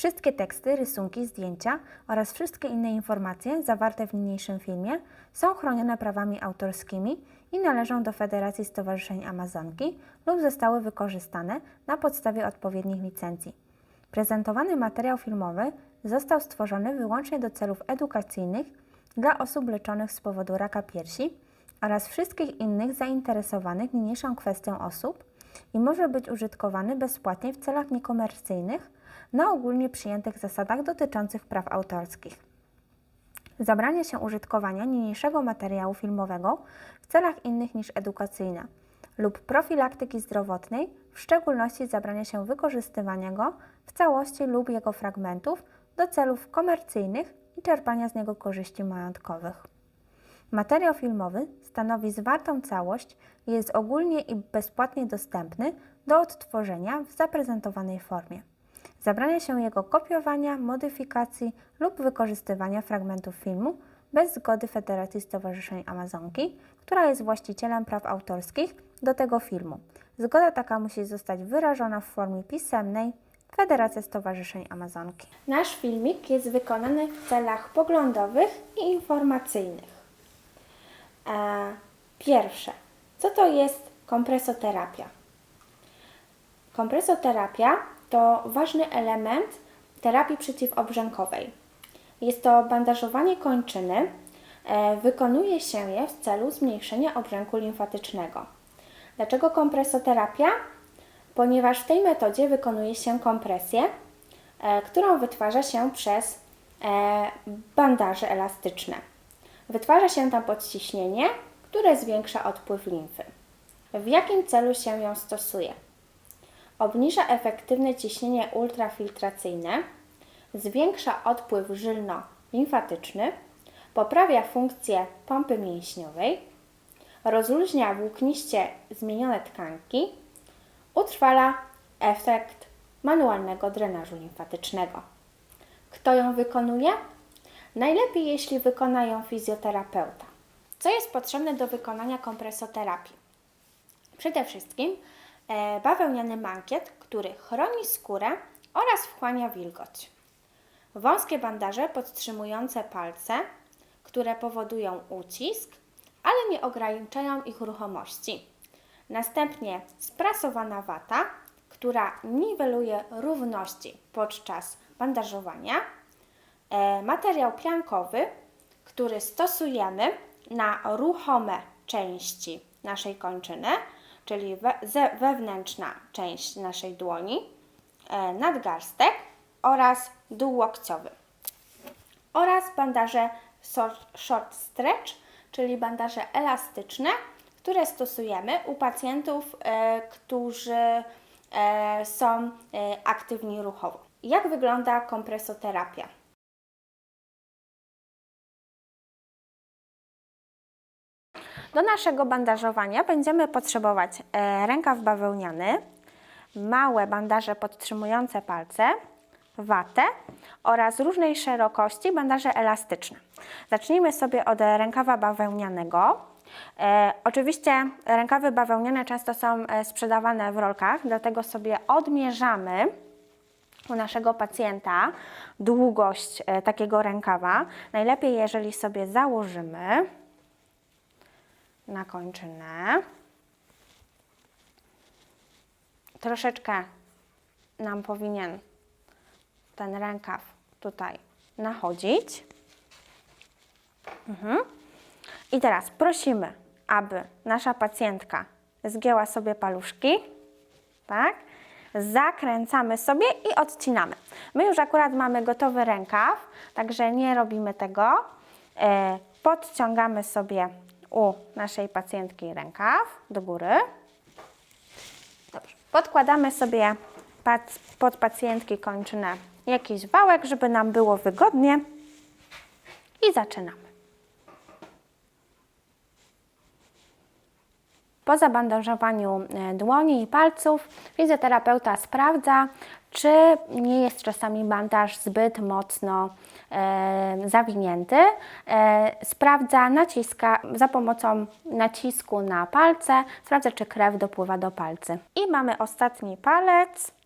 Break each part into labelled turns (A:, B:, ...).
A: Wszystkie teksty, rysunki, zdjęcia oraz wszystkie inne informacje zawarte w niniejszym filmie są chronione prawami autorskimi i należą do Federacji Stowarzyszeń Amazonki lub zostały wykorzystane na podstawie odpowiednich licencji. Prezentowany materiał filmowy został stworzony wyłącznie do celów edukacyjnych dla osób leczonych z powodu raka piersi oraz wszystkich innych zainteresowanych niniejszą kwestią osób i może być użytkowany bezpłatnie w celach niekomercyjnych na ogólnie przyjętych zasadach dotyczących praw autorskich. Zabrania się użytkowania niniejszego materiału filmowego w celach innych niż edukacyjne lub profilaktyki zdrowotnej, w szczególności zabrania się wykorzystywania go w całości lub jego fragmentów do celów komercyjnych i czerpania z niego korzyści majątkowych. Materiał filmowy stanowi zwartą całość i jest ogólnie i bezpłatnie dostępny do odtworzenia w zaprezentowanej formie. Zabrania się jego kopiowania, modyfikacji lub wykorzystywania fragmentów filmu bez zgody Federacji Stowarzyszeń Amazonki, która jest właścicielem praw autorskich do tego filmu. Zgoda taka musi zostać wyrażona w formie pisemnej Federacja Stowarzyszeń Amazonki. Nasz filmik jest wykonany w celach poglądowych i informacyjnych. E, pierwsze, co to jest kompresoterapia? Kompresoterapia to ważny element terapii przeciwobrzękowej. Jest to bandażowanie kończyny. E, wykonuje się je w celu zmniejszenia obrzęku limfatycznego. Dlaczego kompresoterapia? Ponieważ w tej metodzie wykonuje się kompresję, e, którą wytwarza się przez bandaże elastyczne. Wytwarza się tam podciśnienie, które zwiększa odpływ limfy. W jakim celu się ją stosuje? Obniża efektywne ciśnienie ultrafiltracyjne, zwiększa odpływ żylno-limfatyczny, poprawia funkcję pompy mięśniowej, rozluźnia włókniście zmienione tkanki, utrwala efekt manualnego drenażu limfatycznego. Kto ją wykonuje? Najlepiej, jeśli wykona ją fizjoterapeuta. Co jest potrzebne do wykonania kompresoterapii? Przede wszystkim e, bawełniany mankiet, który chroni skórę oraz wchłania wilgoć. Wąskie bandaże podtrzymujące palce, które powodują ucisk, ale nie ograniczają ich ruchomości. Następnie sprasowana wata, która niweluje równości podczas bandażowania. E, materiał piankowy, który stosujemy na ruchome części naszej kończyny, czyli wewnętrzna część naszej dłoni, e, nadgarstek oraz dół łokciowy. Oraz bandaże short stretch, czyli bandaże elastyczne, które stosujemy u pacjentów, e, którzy są aktywni ruchowo. Jak wygląda kompresoterapia? Do naszego bandażowania będziemy potrzebować e, rękaw bawełniany, małe bandaże podtrzymujące palce, watę oraz różnej szerokości bandaże elastyczne. Zacznijmy sobie od rękawa bawełnianego. E, oczywiście rękawy bawełniane często są e, sprzedawane w rolkach, dlatego sobie odmierzamy u naszego pacjenta długość e, takiego rękawa. Najlepiej, jeżeli sobie założymy na kończynę. Troszeczkę nam powinien ten rękaw tutaj nachodzić. Mhm. I teraz prosimy, aby nasza pacjentka zgięła sobie paluszki, tak? Zakręcamy sobie i odcinamy. My już akurat mamy gotowy rękaw, także nie robimy tego. E, podciągamy sobie u naszej pacjentki rękaw do góry. Dobrze. Podkładamy sobie pod pacjentki kończynę jakiś wałek, żeby nam było wygodnie i zaczynamy. Po zabandażowaniu e, dłoni i palców fizjoterapeuta sprawdza, czy nie jest czasami bandaż zbyt mocno e, zawinięty. E, sprawdza, naciska za pomocą nacisku na palce, sprawdza, czy krew dopływa do palcy. I mamy ostatni palec.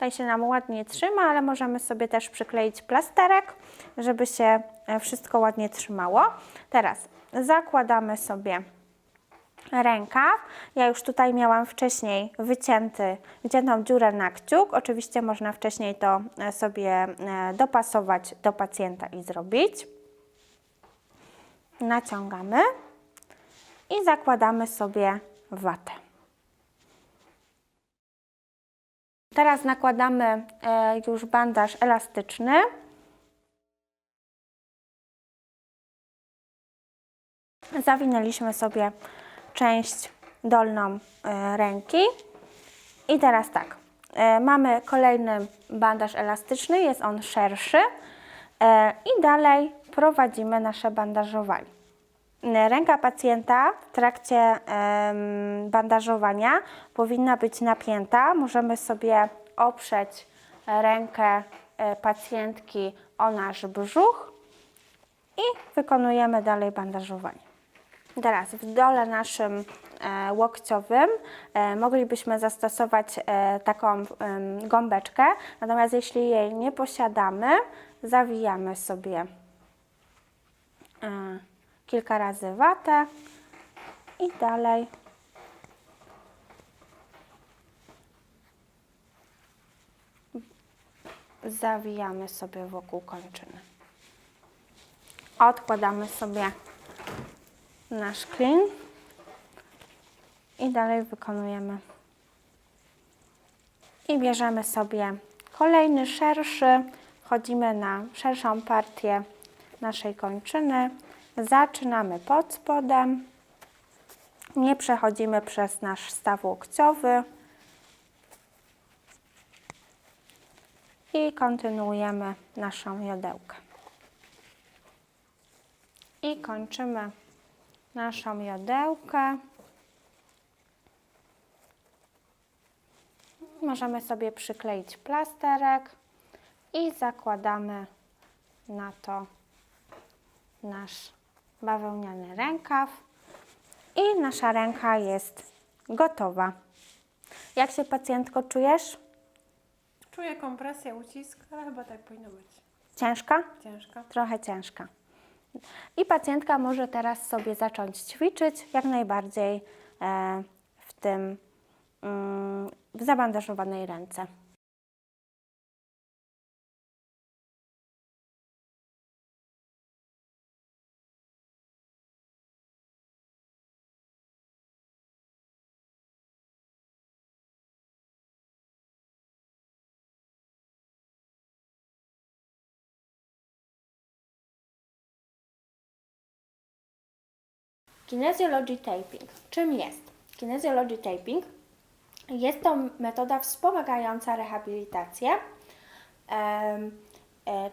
A: Tutaj się nam ładnie trzyma, ale możemy sobie też przykleić plasterek, żeby się e, wszystko ładnie trzymało. Teraz zakładamy sobie rękaw. Ja już tutaj miałam wcześniej wycięty, wyciętą dziurę na kciuk. Oczywiście można wcześniej to e, sobie e, dopasować do pacjenta i zrobić. Naciągamy i zakładamy sobie watę. Teraz nakładamy e, już bandaż elastyczny. Zawinęliśmy sobie część dolną e, ręki. I teraz tak, e, mamy kolejny bandaż elastyczny, jest on szerszy i dalej prowadzimy nasze bandażowanie. E, Ręka pacjenta w trakcie bandażowania powinna być napięta. Możemy sobie oprzeć rękę e, pacjentki o nasz brzuch i wykonujemy dalej bandażowanie. Teraz w dole naszym e, łokciowym moglibyśmy zastosować taką gąbeczkę, natomiast jeśli jej nie posiadamy, zawijamy sobie kilka razy watę i dalej zawijamy sobie wokół kończyny. Odkładamy sobie nasz klin i dalej wykonujemy. I bierzemy sobie kolejny szerszy, wchodzimy na szerszą partię naszej kończyny, zaczynamy pod spodem, nie przechodzimy przez nasz staw łokciowy i kontynuujemy naszą jodełkę. I kończymy naszą jodełkę. Możemy sobie przykleić plasterek i zakładamy na to nasz bawełniany rękaw i nasza ręka jest gotowa. Jak się pacjentko czujesz?
B: Czuję kompresję, ucisk, ale chyba tak powinno być.
A: Ciężka?
B: Ciężka.
A: Trochę ciężka. I pacjentka może teraz sobie zacząć ćwiczyć jak najbardziej e, w tym mm, w zabandażowanej ręce. Kinesiology taping. Czym jest? Kinesiology taping jest to metoda wspomagająca rehabilitację. E,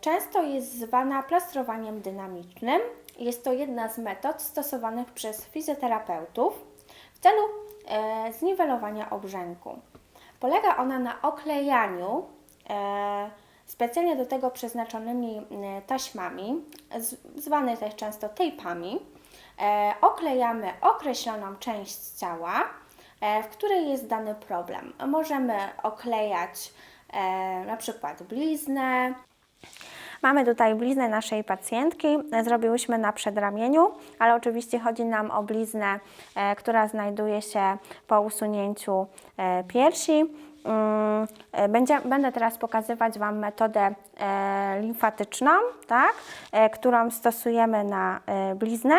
A: Często jest zwana plastrowaniem dynamicznym. Jest to jedna z metod stosowanych przez fizjoterapeutów w celu e, zniwelowania obrzęku. Polega ona na oklejaniu e, specjalnie do tego przeznaczonymi taśmami, zwane też często tejpami. E, oklejamy określoną część ciała, e, w której jest dany problem. Możemy oklejać e, na przykład bliznę. Mamy tutaj bliznę naszej pacjentki, zrobiłyśmy na przedramieniu, ale oczywiście chodzi nam o bliznę, która znajduje się po usunięciu piersi. Mm, Będzie, będę teraz pokazywać Wam metodę limfatyczną, tak, którą stosujemy na bliznę.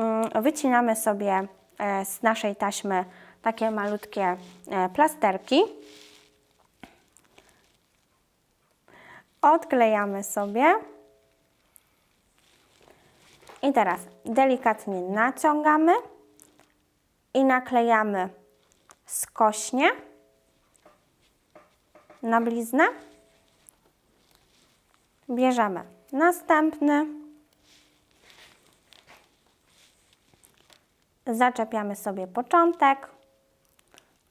A: Mm, Wycinamy sobie e, z naszej taśmy takie malutkie e, plasterki. Odklejamy sobie. I teraz delikatnie naciągamy i naklejamy skośnie na bliznę. Bierzemy następny. Zaczepiamy sobie początek,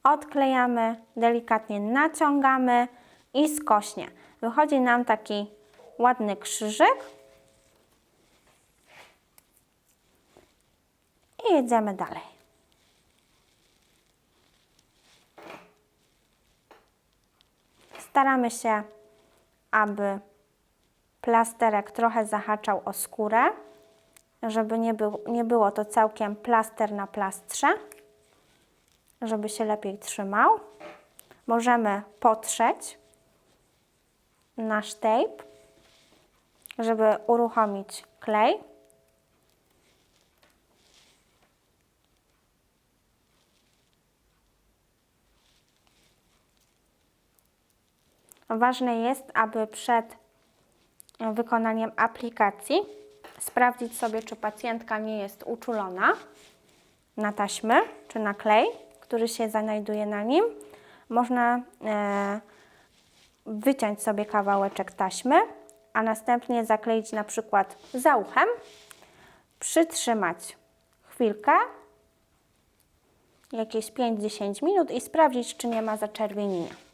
A: odklejamy, delikatnie naciągamy i skośnie. Wychodzi nam taki ładny krzyżyk. I jedziemy dalej. Staramy się, aby plasterek trochę zahaczał o skórę, żeby nie, był, nie było to całkiem plaster na plastrze, żeby się lepiej trzymał. Możemy potrzeć nasz tape, żeby uruchomić klej. Ważne jest, aby przed wykonaniem aplikacji sprawdzić sobie, czy pacjentka nie jest uczulona na taśmy czy na klej, który się znajduje na nim. Można e, wyciąć sobie kawałeczek taśmy, a następnie zakleić na przykład za uchem, przytrzymać chwilkę, jakieś 5-10 minut i sprawdzić, czy nie ma zaczerwienienia.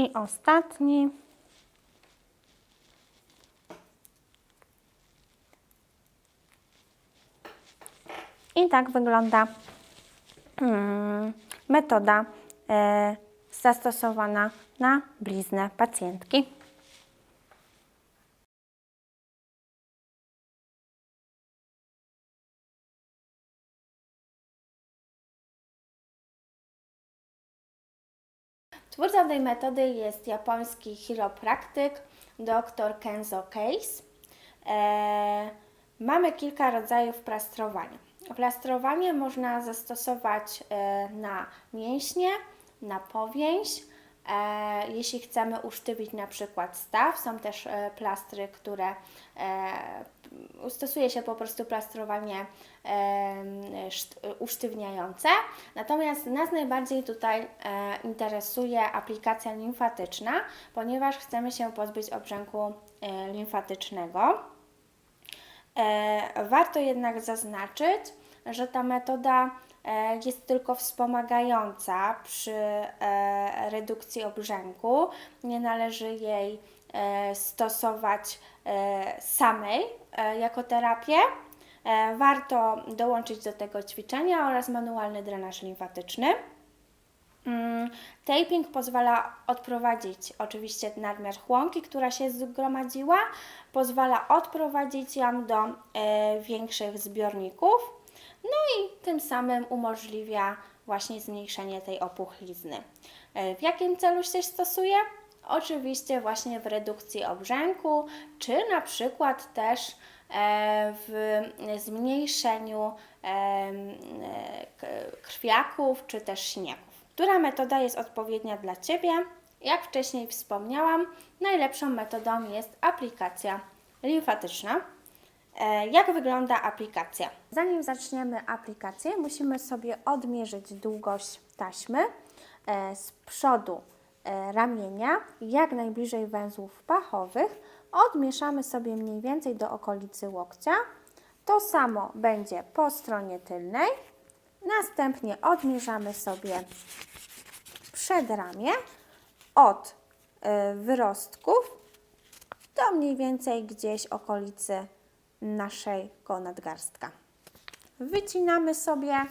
A: I ostatni. I tak wygląda mm, metoda e, zastosowana na bliznę pacjentki. Twórcą tej metody jest japoński chiropraktyk dr Kenzo Case. E, mamy kilka rodzajów plastrowania. Plastrowanie można zastosować e, na mięśnie, na powięź. E, jeśli chcemy usztywnić na przykład staw, są też e, plastry, które e, stosuje się po prostu plastrowanie e, szt- usztywniające. Natomiast nas najbardziej tutaj e, interesuje aplikacja limfatyczna, ponieważ chcemy się pozbyć obrzęku e, limfatycznego. E, Warto jednak zaznaczyć, że ta metoda e, jest tylko wspomagająca przy e, redukcji obrzęku. Nie należy jej stosować e, samej e, jako terapię. E, Warto dołączyć do tego ćwiczenia oraz manualny drenaż limfatyczny. Mm, Taping pozwala odprowadzić oczywiście nadmiar chłonki, która się zgromadziła, pozwala odprowadzić ją do e, większych zbiorników, no i tym samym umożliwia właśnie zmniejszenie tej opuchlizny. E, w jakim celu się stosuje? Oczywiście właśnie w redukcji obrzęku, czy na przykład też e, w zmniejszeniu e, krwiaków, czy też śniegów. Która metoda jest odpowiednia dla Ciebie? Jak wcześniej wspomniałam, najlepszą metodą jest aplikacja limfatyczna. E, Jak wygląda aplikacja? Zanim zaczniemy aplikację, musimy sobie odmierzyć długość taśmy z przodu ramienia, jak najbliżej węzłów pachowych. Odmieszamy sobie mniej więcej do okolicy łokcia. To samo będzie po stronie tylnej. Następnie odmierzamy sobie przedramię od y, wyrostków do mniej więcej gdzieś okolicy naszego nadgarstka. Wycinamy sobie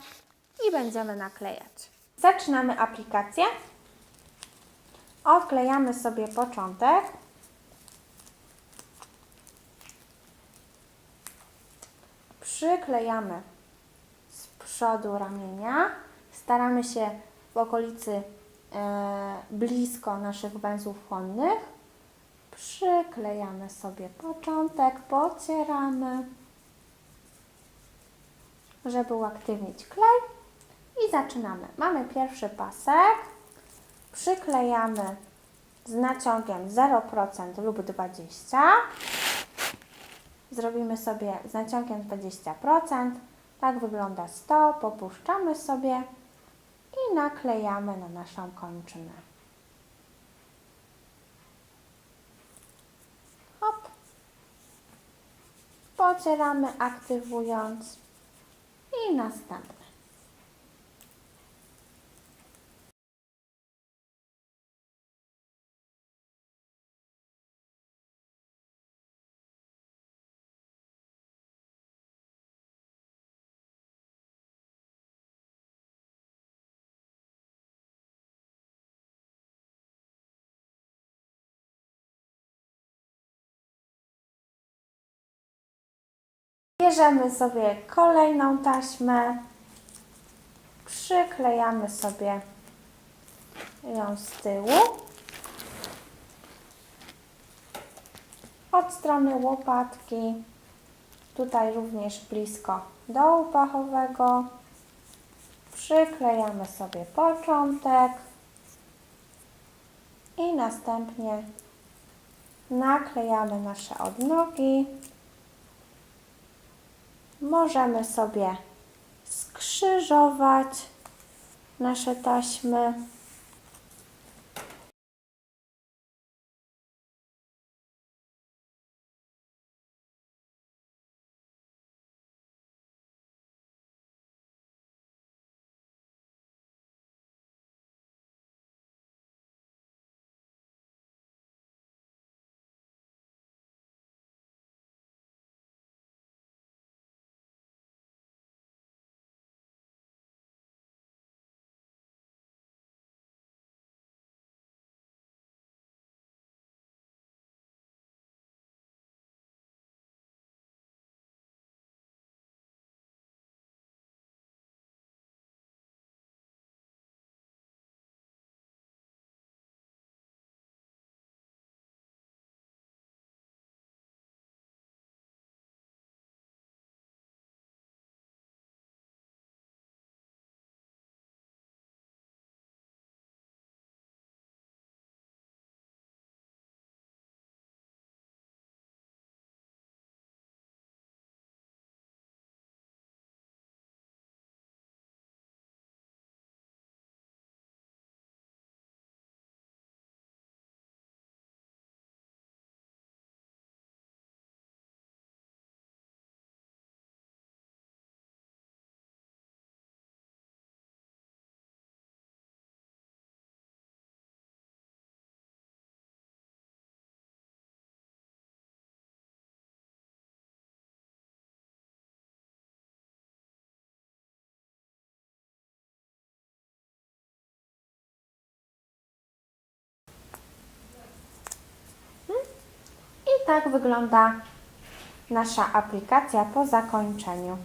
A: i będziemy naklejać. Zaczynamy aplikację. Odklejamy sobie początek. Przyklejamy z przodu ramienia. Staramy się w okolicy e, blisko naszych węzłów chłonnych. Przyklejamy sobie początek, pocieramy, żeby uaktywnić klej I zaczynamy. Mamy pierwszy pasek. Przyklejamy z naciągiem 0% lub 20%. Zrobimy sobie z naciągiem 20%. Tak wygląda 100. Popuszczamy sobie i naklejamy na naszą kończynę. Hop. Pocieramy aktywując i następne. Bierzemy sobie kolejną taśmę, przyklejamy sobie ją z tyłu. Od strony łopatki, tutaj również blisko dołu pachowego, przyklejamy sobie początek i następnie naklejamy nasze odnogi. Możemy sobie skrzyżować nasze taśmy. Tak wygląda nasza aplikacja po zakończeniu.